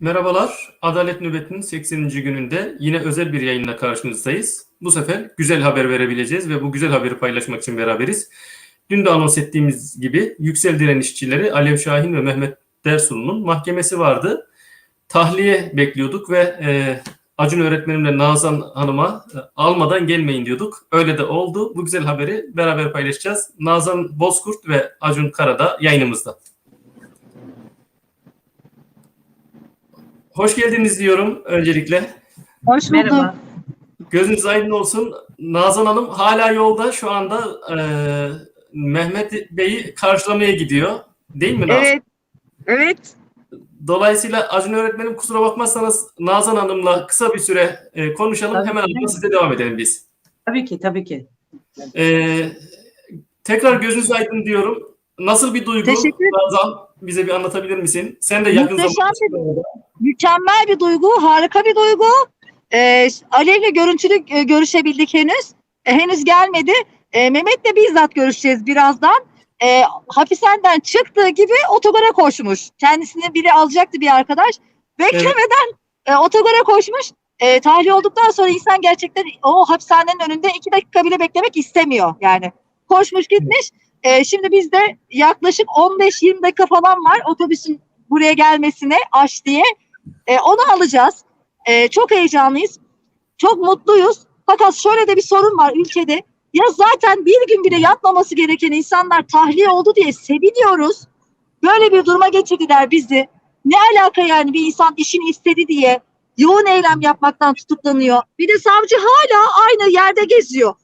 Merhabalar, Adalet Nöbeti'nin 80. gününde yine özel bir yayınla karşınızdayız. Bu sefer güzel haber verebileceğiz ve bu güzel haberi paylaşmak için beraberiz. Dün de anons ettiğimiz gibi Yüksel Direnişçileri Alev Şahin ve Mehmet Dersun'un mahkemesi vardı. Tahliye bekliyorduk ve e, Acun öğretmenimle Nazan Hanım'a e, almadan gelmeyin diyorduk. Öyle de oldu. Bu güzel haberi beraber paylaşacağız. Nazan Bozkurt ve Acun Karada yayınımızda. Hoş geldiniz diyorum öncelikle. Hoş bulduk. Merhaba. Gözünüz aydın olsun. Nazan Hanım hala yolda şu anda e, Mehmet Bey'i karşılamaya gidiyor. Değil mi Nazan? Evet. Evet. Dolayısıyla Acun öğretmenim kusura bakmazsanız Nazan Hanım'la kısa bir süre e, konuşalım. Tabii. Hemen ardından size devam edelim biz. Tabii ki, tabii ki. E, tekrar gözünüz aydın diyorum. Nasıl bir duygu Teşekkür ederim. Nazan? Bize bir anlatabilir misin? Sen de yakın Muhteşem zamanda... Mükemmel bir duygu, harika bir duygu. Ee, Alev'le görüntülü e, görüşebildik henüz. E, henüz gelmedi. E, Mehmet'le bizzat görüşeceğiz birazdan. E, hapishaneden çıktığı gibi otogara koşmuş. Kendisini biri alacaktı bir arkadaş. Beklemeden e, otogara koşmuş. E, tahliye olduktan sonra insan gerçekten o hapishanenin önünde iki dakika bile beklemek istemiyor yani. Koşmuş gitmiş. E, şimdi bizde yaklaşık 15-20 dakika falan var otobüsün buraya gelmesine aş diye. E, onu alacağız. E, çok heyecanlıyız. Çok mutluyuz. Fakat şöyle de bir sorun var ülkede. Ya zaten bir gün bile yatmaması gereken insanlar tahliye oldu diye seviniyoruz. Böyle bir duruma getirdiler bizi. Ne alaka yani bir insan işini istedi diye yoğun eylem yapmaktan tutuklanıyor. Bir de savcı hala aynı yerde geziyor.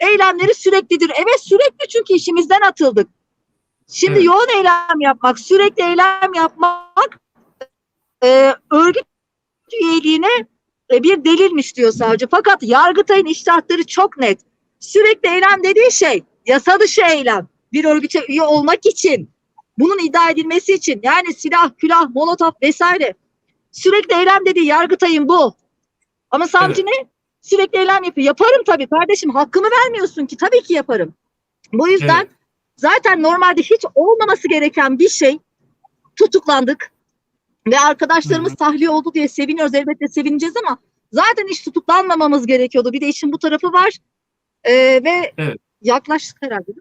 Eylemleri süreklidir. Evet sürekli çünkü işimizden atıldık. Şimdi Evet. yoğun eylem yapmak, sürekli eylem yapmak e, örgüt üyeliğine e, bir delilmiş diyor savcı. Fakat Yargıtay'ın iştahatları çok net. Sürekli eylem dediği şey yasa dışı eylem. Bir örgüte üye olmak için, bunun iddia edilmesi için yani silah, külah, molotof vesaire. Sürekli eylem dediği Yargıtay'ın bu. Ama savcı ne? Sürekli eylem yapıyor. Yaparım tabii kardeşim hakkımı vermiyorsun ki tabii ki yaparım. Bu yüzden Evet. zaten normalde hiç olmaması gereken bir şey tutuklandık ve arkadaşlarımız tahliye oldu diye seviniyoruz elbette sevineceğiz ama zaten hiç tutuklanmamamız gerekiyordu. Bir de işin bu tarafı var Ee, ve Evet. yaklaştık herhalde.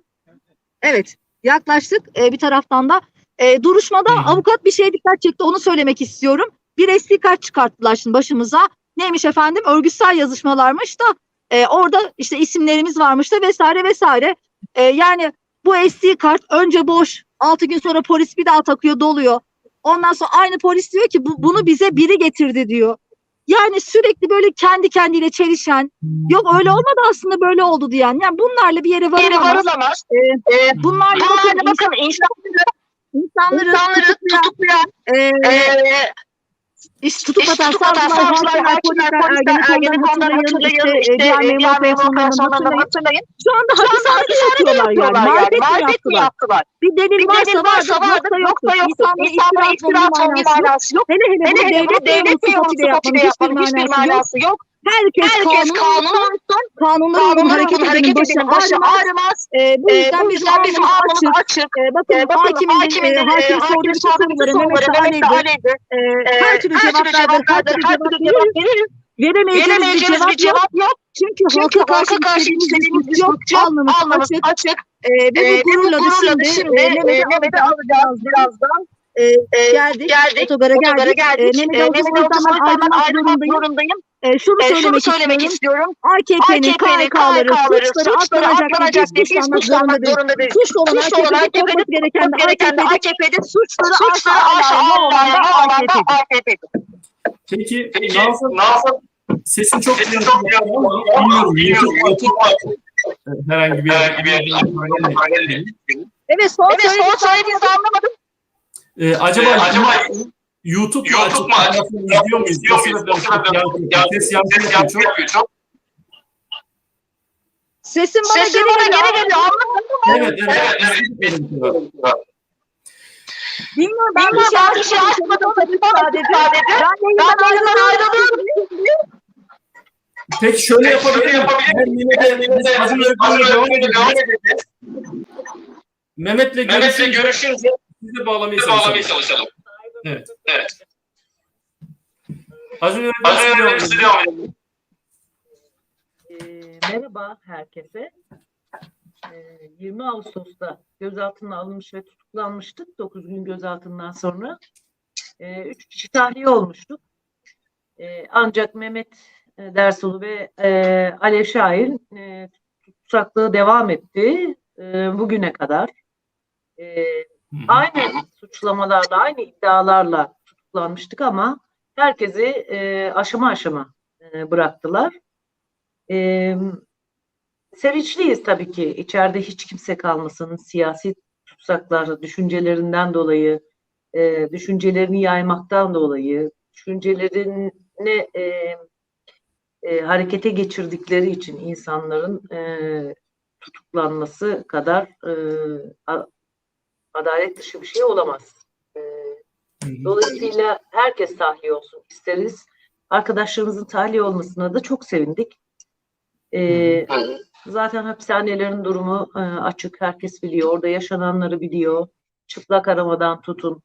Evet yaklaştık Ee, bir taraftan da e, duruşmada Hı hı. avukat bir şeye dikkat çekti onu söylemek istiyorum. Bir SD kart çıkarttılar şimdi başımıza. Neymiş efendim örgütsel yazışmalarmış da e, orada işte isimlerimiz varmış da vesaire vesaire. E, yani bu SD kart önce boş 6 gün sonra polis bir daha takıyor doluyor. Ondan sonra aynı polis diyor ki bu, bunu bize biri getirdi diyor. Yani sürekli böyle kendi kendiyle çelişen yok öyle olmadı aslında böyle oldu diyen. Yani bunlarla bir yere varılamaz. varılamaz. Ee, Ee, bunlarla Bunlarla bakın, bakın insanları, insanları, insanları tutuklayan, tutuklayan, e, eee iş tutuk iş atan savcılar, hakimler, polisler, Ergenekon'dan Ergenekon'dan hatırlayın, işte, diğer memur operasyonlarından hatırlayın. Şu anda hapishanede hapishanede yatıyorlar yani. Marifet mi yaptılar? Bir delil varsa vardır, yoksa yoktur. İnsanlara iftira atmanın manası yok. Hele hele devlet bunu devlet memuru memuru sıfatıyla sıfatıyla yapmanın hiçbir manası yok. Herkes, Herkes kanunu kanunu kanunlara hareket hareket edenin başı ağrımaz. ağrımaz. Ee, bu Ee, yüzden bu bizim yüzden bizim alnımız açık. açık. Ee, bakın Ee, bakın hakimin, e, e, hakim hakim sorduğu soruları Mehmet Mehmet Alev'de. e, Ee, her türlü cevaplardır, her türlü cevap verir. verir. Veremeyeceğimiz bir cevap yok. Çünkü Çünkü halka karşı istediğimiz bir yok. Alnımız Alnımız açık. açık. Ve bu bu gururla da şimdi e, e, Mehmet'i alacağız birazdan. e, geldik. geldik. Otogara Otogara geldik. geldik. E, Oradan ayrılmak ayrılmak zorundayım. E, şunu Ee, söylemek şunu söylemek istiyorum. istiyorum. AKP'nin, AKP'nin KHK'ları KHK'ları suçları suçları atlanacak diye biz suçlanmak zorunda suçlanmak değiliz. zorunda değiliz. Suçlu olan AKP'de korkması gereken de AKP'de AKP'de suçları suçları aşağı olan da. AKP'de. Peki, Peki Nazan Nazan sesin çok sesin çok bilmiyorum. bilmiyorum. Herhangi bir Herhangi bir. Evet son Evet söylediğinizi anlamadım. Ee, acaba, Ee, acaba YouTube YouTube? Tarafını izliyor muyuz? İzliyor muyuz? ses yapıyor çok. Sesim bana Sesin geri bana geri geliyor anlamadım. Evet, evet. Evet, evet. Bilmiyorum ben Ben bir şey bir şey açmadım. sadece. Sadece. Ben Ben yayından ayrılıyorum. Peki şöyle Peki, yapabilir şöyle miyim? yapabilir Ben yine de Acun öğretmenle devam edeceğiz. Mehmet'le görüşürüz. Sizi Bağlamaya çalışalım. Evet. Evet. Acun öğretmen stüdyo- Ee, merhaba herkese. Ee, 20 Ağustos'ta gözaltına alınmış ve tutuklanmıştık. 9 gün gözaltından sonra. Ee, üç kişi tahliye olmuştuk. Ee, ancak Mehmet e, Dersulu ve e, Alev Şahin e, tutsaklığı devam etti e, bugüne kadar. E. aynı suçlamalarla, aynı iddialarla tutuklanmıştık ama herkesi e, aşama aşama e, bıraktılar. E, sevinçliyiz tabii ki. İçeride hiç kimse kalmasın. Siyasi tutsaklar düşüncelerinden dolayı, e, düşüncelerini yaymaktan dolayı, düşüncelerini e, e, harekete geçirdikleri için insanların e, tutuklanması kadar e, adalet dışı bir şey olamaz. E, hı. Dolayısıyla herkes tahliye olsun isteriz. Arkadaşlarımızın tahliye olmasına da çok sevindik. Ee, zaten hapishanelerin durumu e, açık, herkes biliyor. Orada yaşananları biliyor. Çıplak aramadan tutun.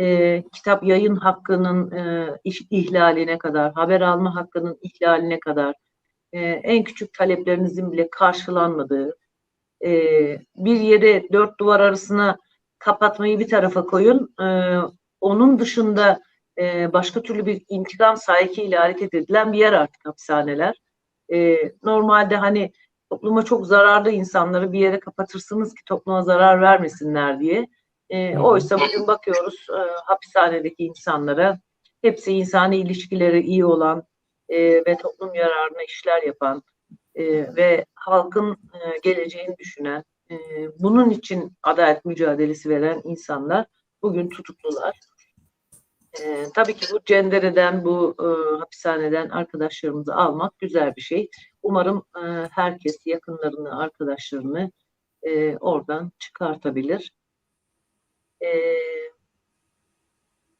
e, kitap yayın hakkının e, ihlaline kadar, haber alma hakkının ihlaline kadar, e, en küçük taleplerinizin bile karşılanmadığı, e, bir yere dört duvar arasına kapatmayı bir tarafa koyun, e, onun dışında e, başka türlü bir intikam sahikiyle hareket edilen bir yer artık hapishaneler. E, normalde hani topluma çok zararlı insanları bir yere kapatırsınız ki topluma zarar vermesinler diye. E, oysa bugün bakıyoruz e, hapishanedeki insanlara hepsi insani ilişkileri iyi olan e, ve toplum yararına işler yapan e, ve halkın e, geleceğini düşünen, e, bunun için adalet mücadelesi veren insanlar bugün tutuklular. E, tabii ki bu cendereden, bu e, hapishaneden arkadaşlarımızı almak güzel bir şey. Umarım e, herkes yakınlarını, arkadaşlarını e, oradan çıkartabilir. E,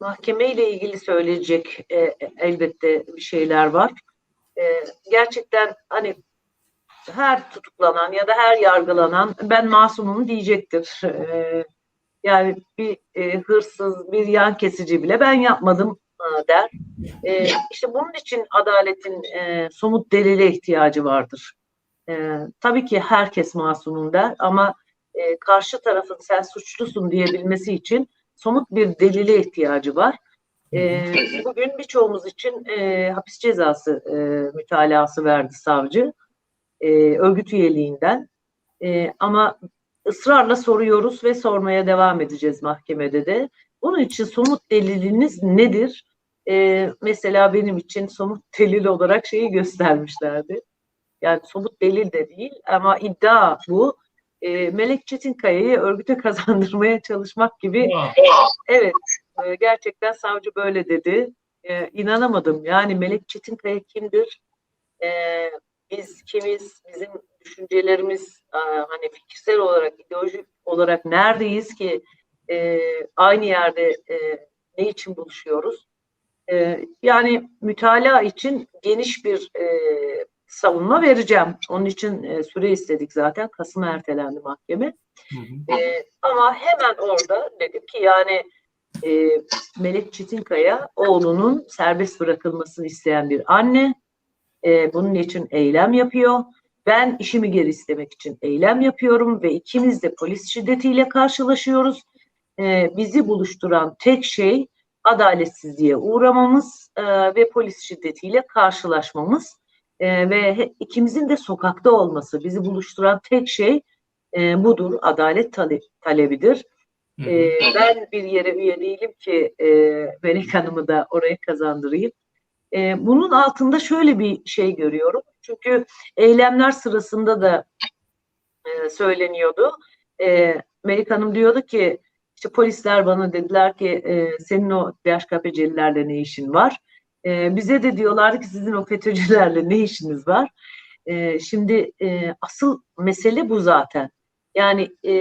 mahkeme ile ilgili söyleyecek e, elbette bir şeyler var. E, gerçekten hani her tutuklanan ya da her yargılanan ben masumum diyecektir. E, yani bir e, hırsız, bir yan kesici bile ben yapmadım e, der. E, işte bunun için adaletin e, somut delile ihtiyacı vardır. E, tabii ki herkes masumum der ama e, karşı tarafın sen suçlusun diyebilmesi için somut bir delile ihtiyacı var. E, bugün birçoğumuz için e, hapis cezası e, mütalası verdi savcı e, örgüt üyeliğinden. E, ama ısrarla soruyoruz ve sormaya devam edeceğiz mahkemede de. Bunun için somut deliliniz nedir? E, mesela benim için somut delil olarak şeyi göstermişlerdi. Yani somut delil de değil ama iddia bu. E, Melek Çetinkaya'yı örgüte kazandırmaya çalışmak gibi Evet, e, gerçekten savcı böyle dedi. E, inanamadım. Yani Melek Çetinkaya kimdir? E, biz kimiz? Bizim düşüncelerimiz e, hani fikirsel olarak, ideolojik olarak neredeyiz ki e, aynı yerde e, ne için buluşuyoruz? E, yani mütalaa için geniş bir e, savunma vereceğim. Onun için e, süre istedik zaten. Kasım'a ertelendi mahkeme. hı hı. Ee, ama hemen orada dedim ki yani e, Melek Çetinkaya oğlunun serbest bırakılmasını isteyen bir anne. E, bunun için eylem yapıyor. Ben işimi geri istemek için eylem yapıyorum ve ikimiz de polis şiddetiyle karşılaşıyoruz. E, bizi buluşturan tek şey adaletsizliğe uğramamız e, ve polis şiddetiyle karşılaşmamız E, ve ikimizin de sokakta olması. Bizi buluşturan tek şey e, budur, adalet tale- talebidir. E, ben bir yere üye değilim ki e, Melek Hanım'ı da oraya kazandırayım. E, bunun altında şöyle bir şey görüyorum. Çünkü eylemler sırasında da e, söyleniyordu. E, Melek Hanım diyordu ki işte polisler bana dediler ki e, senin o DHKPC'lilerle ne işin var? E, bize de diyorlardı ki sizin o FETÖ'cülerle ne işiniz var? E, şimdi e, asıl mesele bu zaten. Yani e,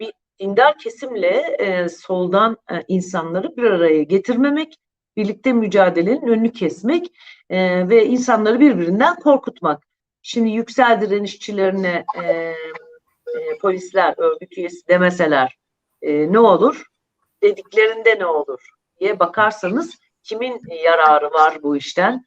bir dindar kesimle e, soldan e, insanları bir araya getirmemek, birlikte mücadelenin önünü kesmek e, ve insanları birbirinden korkutmak. Şimdi yüksel direnişçilerine e, e, polisler, örgüt üyesi demeseler e, ne olur? Dediklerinde ne olur diye bakarsanız kimin yararı var bu işten?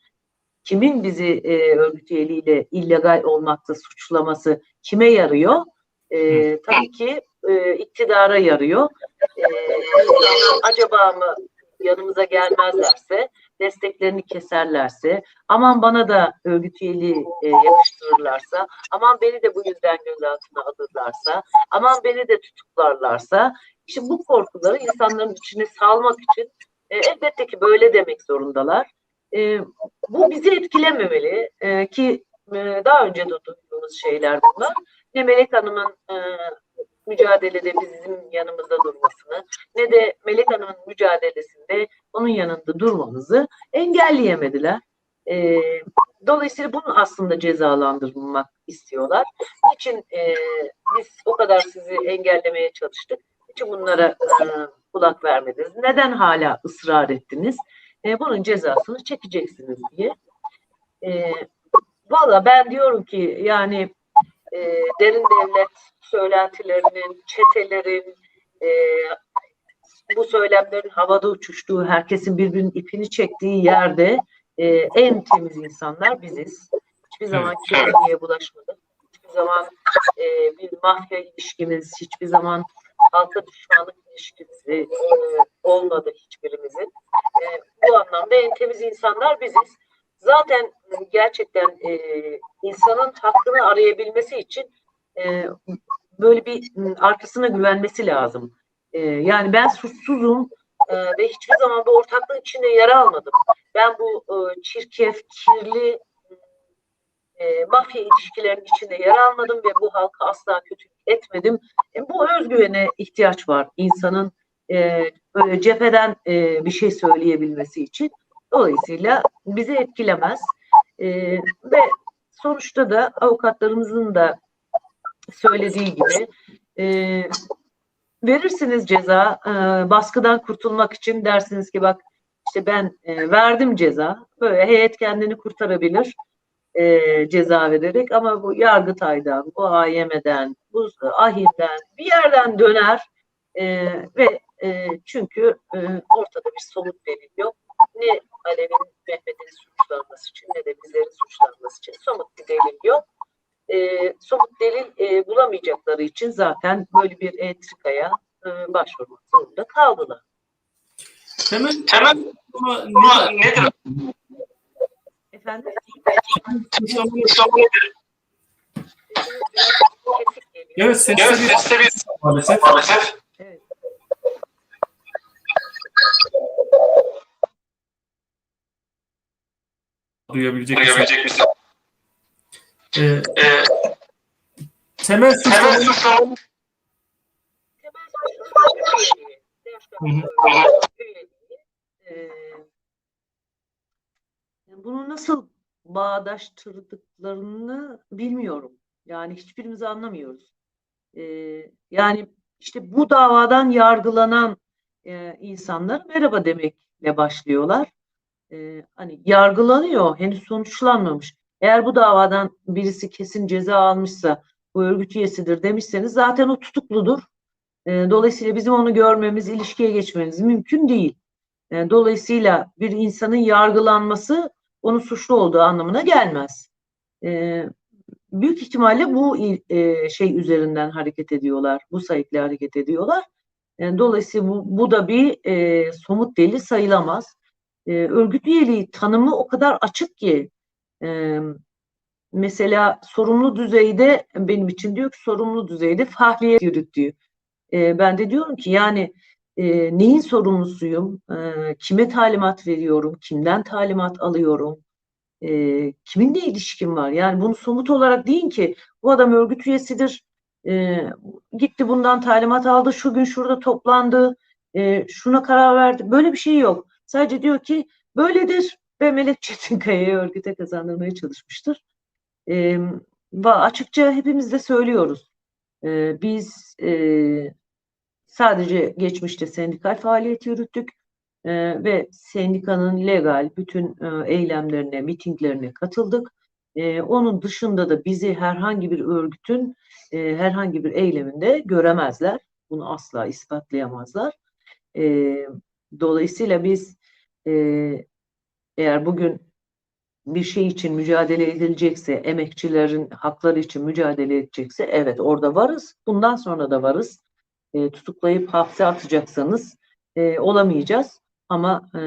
Kimin bizi e, örgüt üyeliğiyle illegal olmakta suçlaması kime yarıyor? E, tabii ki e, iktidara yarıyor. E, acaba mı yanımıza gelmezlerse, desteklerini keserlerse, aman bana da örgüt üyeliği e, yapıştırırlarsa, aman beni de bu yüzden gözaltına alırlarsa, aman beni de tutuklarlarsa, işte bu korkuları insanların içine salmak için e, elbette ki böyle demek zorundalar. E, bu bizi etkilememeli e, ki e, daha önce de duyduğumuz şeyler bunlar. Ne Melek Hanım'ın e, mücadelede bizim yanımızda durmasını ne de Melek Hanım'ın mücadelesinde onun yanında durmamızı engelleyemediler. E, dolayısıyla bunu aslında cezalandırmak istiyorlar. Niçin e, biz o kadar sizi engellemeye çalıştık? Niçin bunlara e, kulak vermediniz? Neden hala ısrar ettiniz? E, bunun cezasını çekeceksiniz diye. E, Valla ben diyorum ki yani e, derin devlet söylentilerinin, çetelerin, e, bu söylemlerin havada uçuştuğu, herkesin birbirinin ipini çektiği yerde e, en temiz insanlar biziz. Hiçbir zaman kirliliğe bulaşmadık. Hiçbir zaman e, bir mafya ilişkimiz, hiçbir zaman halka düşmanlık ilişkisi e, olmadı hiçbirimizin. E, bu anlamda en temiz insanlar biziz. Zaten gerçekten e, insanın hakkını arayabilmesi için e, böyle bir arkasına güvenmesi lazım. E, yani ben suçsuzum e, ve hiçbir zaman bu ortaklığın içinde yer almadım. Ben bu e, çirkef, kirli e, mafya ilişkilerinin içinde yer almadım ve bu halka asla kötülük etmedim. E, bu özgüvene ihtiyaç var insanın e, böyle cepheden e, bir şey söyleyebilmesi için. Dolayısıyla bizi etkilemez. E, ve sonuçta da avukatlarımızın da söylediği gibi e, verirsiniz ceza e, baskıdan kurtulmak için dersiniz ki bak işte ben e, verdim ceza. Böyle heyet kendini kurtarabilir e, ceza vererek ama bu Yargıtay'dan, bu AYM'den, bu AHİM'den bir yerden döner e, ve e, çünkü e, ortada bir somut delil yok. Ne Alev'in Mehmet'in suçlanması için ne de bizlerin suçlanması için somut bir delil yok. E, somut delil e, bulamayacakları için zaten böyle bir entrikaya e, başvurmak zorunda kaldılar. Temel, temel suçlama nedir? Efendim? Suçlama nedir? Kesik geliyor. Evet, sesleri maalesef. Evet. Duyabilecek misin? Ee, temel suçlama Temel suçlama üyeliği. Hı hı. Üyeliği. Ee, bunu nasıl bağdaştırdıklarını bilmiyorum. Yani hiçbirimiz anlamıyoruz. Ee, yani işte bu davadan yargılanan e, insanlar merhaba demekle başlıyorlar. Ee, hani yargılanıyor, henüz sonuçlanmamış. Eğer bu davadan birisi kesin ceza almışsa bu örgüt üyesidir demişseniz zaten o tutukludur. Ee, dolayısıyla bizim onu görmemiz, ilişkiye geçmemiz mümkün değil. Ee, dolayısıyla bir insanın yargılanması onun suçlu olduğu anlamına gelmez. Ee, büyük ihtimalle bu e, şey üzerinden hareket ediyorlar, bu sayıkla hareket ediyorlar. Dolayısıyla bu, bu da bir e, somut delil sayılamaz. E, örgüt üyeliği tanımı o kadar açık ki e, mesela sorumlu düzeyde benim için diyor ki sorumlu düzeyde faaliyet yürüttüğü. E, ben de diyorum ki yani e, neyin sorumlusuyum, e, kime talimat veriyorum, kimden talimat alıyorum, e, kiminle ilişkim var? Yani bunu somut olarak deyin ki bu adam örgüt üyesidir, e, gitti bundan talimat aldı, şu gün şurada toplandı, e, şuna karar verdi. Böyle bir şey yok. Sadece diyor ki böyledir ve Melek Çetinkaya'yı örgüte kazandırmaya çalışmıştır. E, açıkça hepimiz de söylüyoruz. E, biz e, sadece geçmişte sendikal faaliyet yürüttük e, ve sendikanın legal bütün e, eylemlerine, mitinglerine katıldık. E, onun dışında da bizi herhangi bir örgütün e, herhangi bir eyleminde göremezler. Bunu asla ispatlayamazlar. E, dolayısıyla biz Ee, eğer bugün bir şey için mücadele edilecekse, emekçilerin hakları için mücadele edecekse evet orada varız. Bundan sonra da varız. E, tutuklayıp hapse atacaksanız e, olamayacağız. Ama e,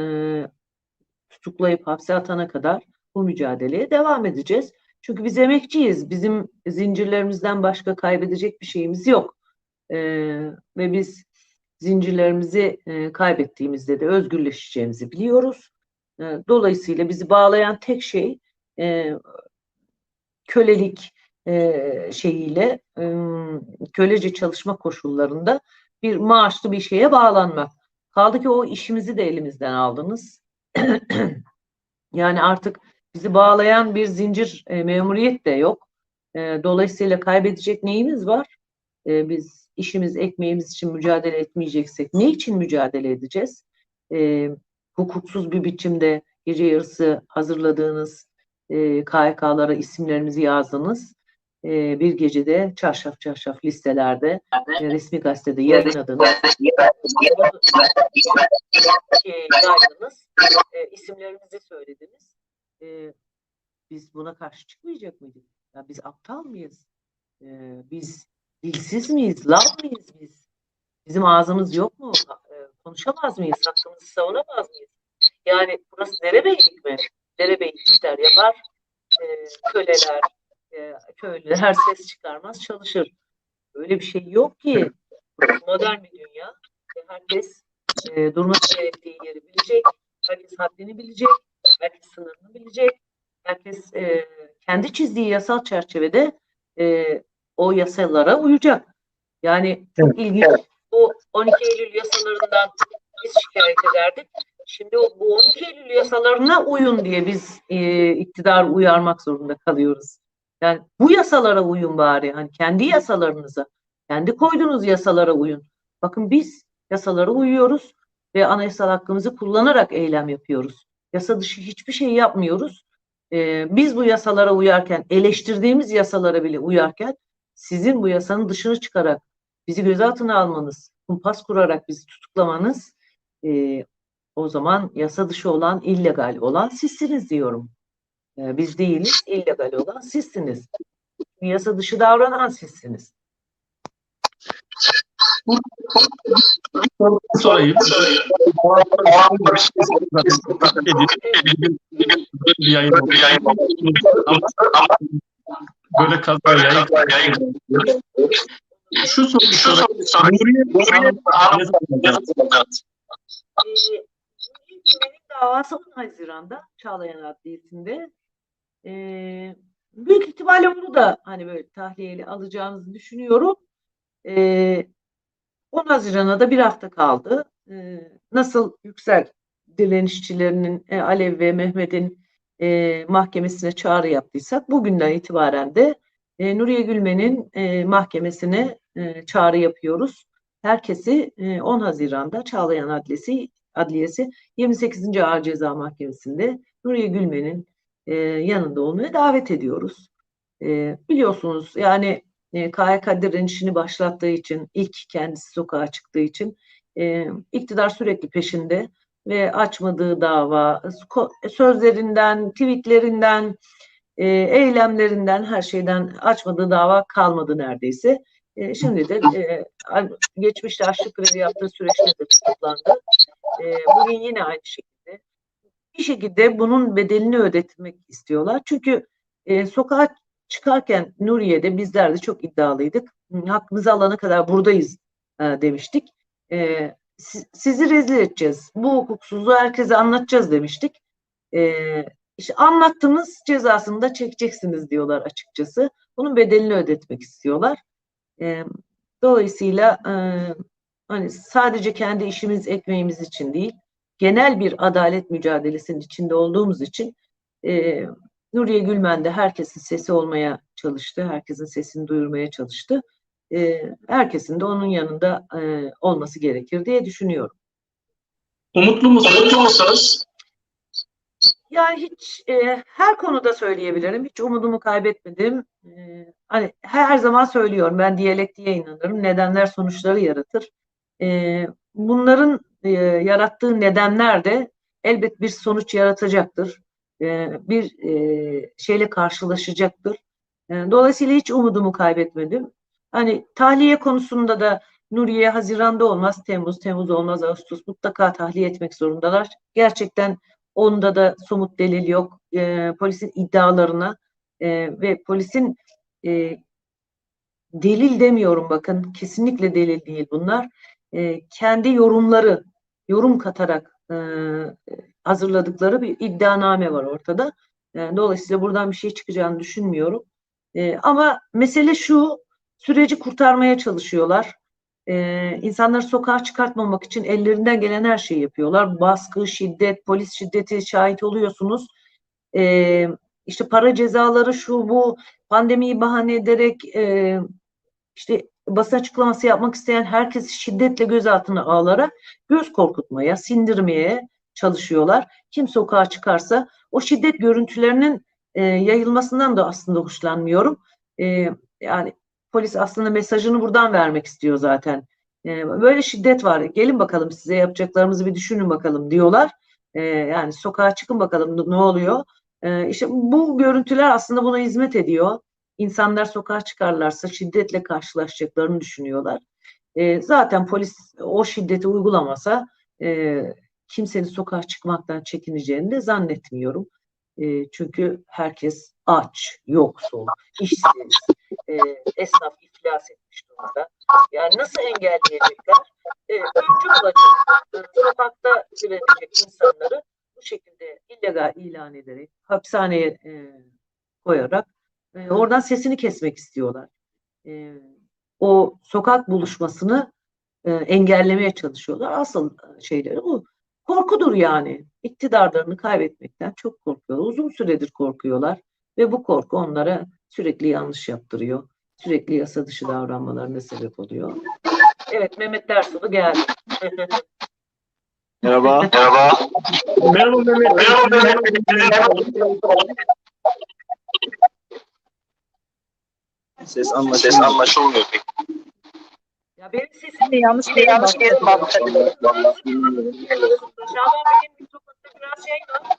tutuklayıp hapse atana kadar bu mücadeleye devam edeceğiz. Çünkü biz emekçiyiz. Bizim zincirlerimizden başka kaybedecek bir şeyimiz yok. E, ve biz zincirlerimizi e, kaybettiğimizde de özgürleşeceğimizi biliyoruz. E, dolayısıyla bizi bağlayan tek şey e, kölelik e, şeyiyle e, kölece çalışma koşullarında bir maaşlı bir şeye bağlanmak. Kaldı ki o işimizi de elimizden aldınız. yani artık bizi bağlayan bir zincir e, memuriyet de yok. E, dolayısıyla kaybedecek neyimiz var? E, biz işimiz, ekmeğimiz için mücadele etmeyeceksek ne için mücadele edeceğiz? E, hukuksuz bir biçimde gece yarısı hazırladığınız e, KHK'lara isimlerimizi yazdınız. E, bir gecede çarşaf çarşaf listelerde e, resmi gazetede yayınladınız. E, yaydınız. E, isimlerimizi söylediniz. E, biz buna karşı çıkmayacak mıydık? Ya biz aptal mıyız? E, biz dilsiz miyiz? Lav mıyız biz? Bizim ağzımız yok mu? Konuşamaz mıyız? Hakkımızı savunamaz mıyız? Yani burası derebeylik mi? Derebeylikler yapar. E, köleler, e, köylüler ses çıkarmaz çalışır. Öyle bir şey yok ki. Modern bir dünya. E, herkes e, durması gerektiği yeri bilecek. Herkes haddini bilecek. Herkes sınırını bilecek. Herkes e, kendi çizdiği yasal çerçevede e, o yasalara uyacak. Yani çok ilginç. Bu 12 Eylül yasalarından biz şikayet ederdik. Şimdi bu 12 Eylül yasalarına uyun diye biz e, iktidar uyarmak zorunda kalıyoruz. Yani bu yasalara uyun bari. Hani kendi yasalarınıza, kendi koyduğunuz yasalara uyun. Bakın biz yasalara uyuyoruz ve anayasal hakkımızı kullanarak eylem yapıyoruz. Yasa dışı hiçbir şey yapmıyoruz. Ee, biz bu yasalara uyarken, eleştirdiğimiz yasalara bile uyarken sizin bu yasanın dışını çıkarak bizi gözaltına almanız, kumpas kurarak bizi tutuklamanız e, o zaman yasa dışı olan, illegal olan sizsiniz diyorum. E, biz değiliz, illegal olan sizsiniz. Yasa dışı davranan sizsiniz. böyle kaza yayın şu soruyu sorayım. Nuriye Hanım ne zaman geldi? Ee, Hükümetin davası 10 Haziran'da Çağlayan Adliyesi'nde. Ee, büyük ihtimalle onu da hani böyle tahliyeli alacağınızı düşünüyorum. Ee, 10 Haziran'a da bir hafta kaldı. Ee, nasıl Yüksel direnişçilerinin e, Alev ve Mehmet'in e, mahkemesine çağrı yaptıysak bugünden itibaren de e, Nuriye Gülmen'in e, mahkemesine e, çağrı yapıyoruz. Herkesi e, 10 Haziran'da Çağlayan Adliyesi, Adliyesi 28. Ağır Ceza Mahkemesi'nde Nuriye Gülmen'in e, yanında olmaya davet ediyoruz. E, biliyorsunuz yani e, KHK direnişini başlattığı için, ilk kendisi sokağa çıktığı için e, iktidar sürekli peşinde ve açmadığı dava, sözlerinden, tweetlerinden, e, eylemlerinden, her şeyden açmadığı dava kalmadı neredeyse. E, şimdi de e, geçmişte açlık grevi yaptığı süreçte de tutuklandı. E, bugün yine aynı şekilde. Bir şekilde bunun bedelini ödetmek istiyorlar. Çünkü e, sokağa çıkarken Nuriye'de bizler de çok iddialıydık. Hakkımızı alana kadar buradayız e, demiştik. E, si- sizi rezil edeceğiz. Bu hukuksuzluğu herkese anlatacağız demiştik. E, işte anlattınız cezasını da çekeceksiniz diyorlar açıkçası. Bunun bedelini ödetmek istiyorlar. E, dolayısıyla e, hani sadece kendi işimiz ekmeğimiz için değil, genel bir adalet mücadelesinin içinde olduğumuz için e, Nuriye Gülmen de herkesin sesi olmaya çalıştı, herkesin sesini duyurmaya çalıştı. E, herkesin de onun yanında e, olması gerekir diye düşünüyorum. Umutlu musunuz? Umutlu musunuz? Yani hiç e, her konuda söyleyebilirim. Hiç umudumu kaybetmedim. E, hani her zaman söylüyorum ben diyalektiğe inanırım. Nedenler sonuçları yaratır. E, bunların e, yarattığı nedenler de elbet bir sonuç yaratacaktır. E, bir e, şeyle karşılaşacaktır. E, dolayısıyla hiç umudumu kaybetmedim. Hani tahliye konusunda da Nuriye Haziran'da olmaz, Temmuz, Temmuz olmaz, Ağustos mutlaka tahliye etmek zorundalar. Gerçekten onda da somut delil yok. E, polisin iddialarına e, ve polisin e, delil demiyorum bakın, kesinlikle delil değil bunlar. E, kendi yorumları, yorum katarak e, hazırladıkları bir iddianame var ortada. E, dolayısıyla buradan bir şey çıkacağını düşünmüyorum. E, ama mesele şu, süreci kurtarmaya çalışıyorlar. Ee, insanları sokağa çıkartmamak için ellerinden gelen her şeyi yapıyorlar. Baskı, şiddet, polis şiddeti şahit oluyorsunuz. Ee, işte para cezaları şu bu pandemiyi bahane ederek e, işte basın açıklaması yapmak isteyen herkesi şiddetle gözaltına alarak göz korkutmaya, sindirmeye çalışıyorlar. Kim sokağa çıkarsa o şiddet görüntülerinin e, yayılmasından da aslında hoşlanmıyorum. E, yani polis aslında mesajını buradan vermek istiyor zaten. E, böyle şiddet var. Gelin bakalım size yapacaklarımızı bir düşünün bakalım diyorlar. E, yani sokağa çıkın bakalım ne oluyor. E, işte bu görüntüler aslında buna hizmet ediyor. İnsanlar sokağa çıkarlarsa şiddetle karşılaşacaklarını düşünüyorlar. E, zaten polis o şiddeti uygulamasa e, kimsenin sokağa çıkmaktan çekineceğini de zannetmiyorum. E, çünkü herkes aç, yoksul, işsiz, e, esnaf iflas etmiş durumda. Yani nasıl engelleyecekler? E, öncü bulacak, e, sokakta direnecek insanları bu şekilde illegal ilan ederek, hapishaneye e, koyarak e, oradan sesini kesmek istiyorlar. E, o sokak buluşmasını e, engellemeye çalışıyorlar. Asıl şeyleri bu. Korkudur yani. İktidarlarını kaybetmekten çok korkuyorlar. Uzun süredir korkuyorlar ve bu korku onlara sürekli yanlış yaptırıyor. Sürekli yasa dışı davranmalarına sebep oluyor. Evet Mehmet Dersoğlu geldi. Merhaba. Merhaba. Merhaba Mehmet. Ses anlaşılmıyor. Ses anlaşılmıyor pek. Ya benim sesim de yanlış bir yanlış bir yerim var. Şaban Bey'in mikrofonunda biraz şey var.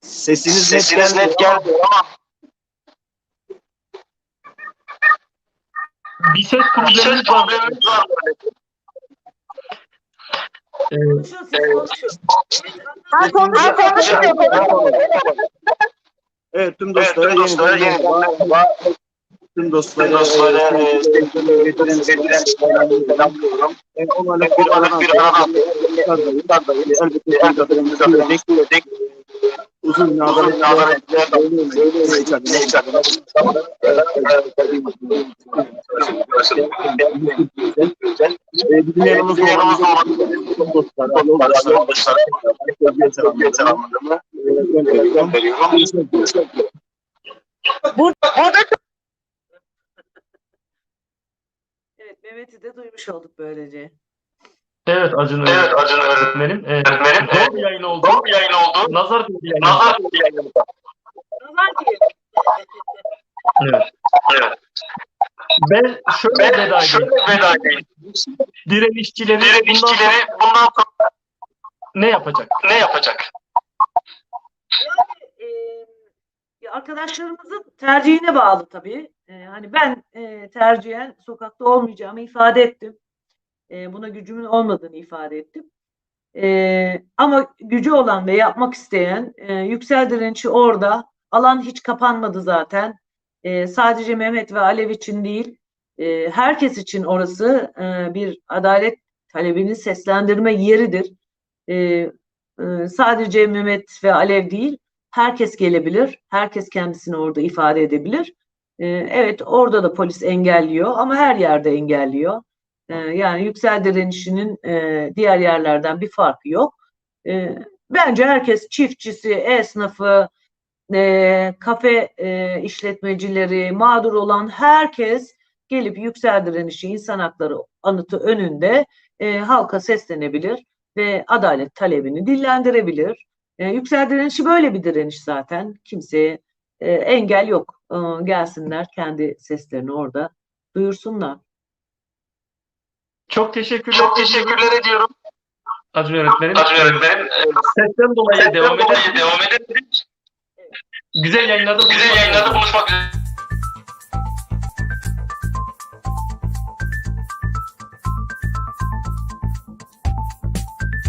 Sesiniz, Sesiniz net net gelmiyor. ama Bir ses problemimiz var. Ee, Konuşun siz konuşun. Ha konuşuyor konuşuyor konuşuyor. Evet tüm Evet, dostlara tüm dostlara yeniden yeniden merhaba. Tüm dostlara, Tüm dostlara e, e, sevgilerimi getiren sevgilerimi selamlarımı selamlıyorum. E, onlarla Bir aradan bir aradan. Elbette. Uzun. E, Bizim olan gönderiyorum. Burada Evet Mehmet'i de duymuş olduk böylece. Evet Acun Evet Acun öğretmenim. Ee, öğretmenim. zor bir yayın oldu. Zor bir yayın oldu. Nazar bir yayın oldu. Nazar bir yayın oldu. Nazar diyelim. Evet. Evet. Ben şöyle Ben veda şöyle veda edeyim. Direnişçileri bundan Direnişçileri sonra bundan sonra ne yapacak? ne yapacak? Yani e, arkadaşlarımızın tercihine bağlı tabii. E, hani ben e, tercihen sokakta olmayacağımı ifade ettim. E, buna gücümün olmadığını ifade ettim. E, ama gücü olan ve yapmak isteyen e, yüksel direnişi orada. Alan hiç kapanmadı zaten. E, sadece Mehmet ve Alev için değil, e, herkes için orası e, bir adalet talebini seslendirme yeridir. E, e, sadece Mehmet ve Alev değil, herkes gelebilir, herkes kendisini orada ifade edebilir. E, evet, orada da polis engelliyor ama her yerde engelliyor. E, yani yüksel direnişinin e, diğer yerlerden bir farkı yok. E, bence herkes çiftçisi, esnafı, e, kafe e, işletmecileri, mağdur olan herkes gelip yüksel direnişi insan hakları anıtı önünde e, halka seslenebilir ve adalet talebini dillendirebilir. E, yüksel direnişi böyle bir direniş zaten. Kimseye e, engel yok. E, gelsinler kendi seslerini orada duyursunlar. Çok teşekkürler. Çok teşekkürler ediyorum. Acun öğretmenim. Acun öğretmenim. Sesten dolayı Sesten devam dolayı edelim. devam edelim. Güzel yayınlarda Güzel yayınlarda buluşmak üzere.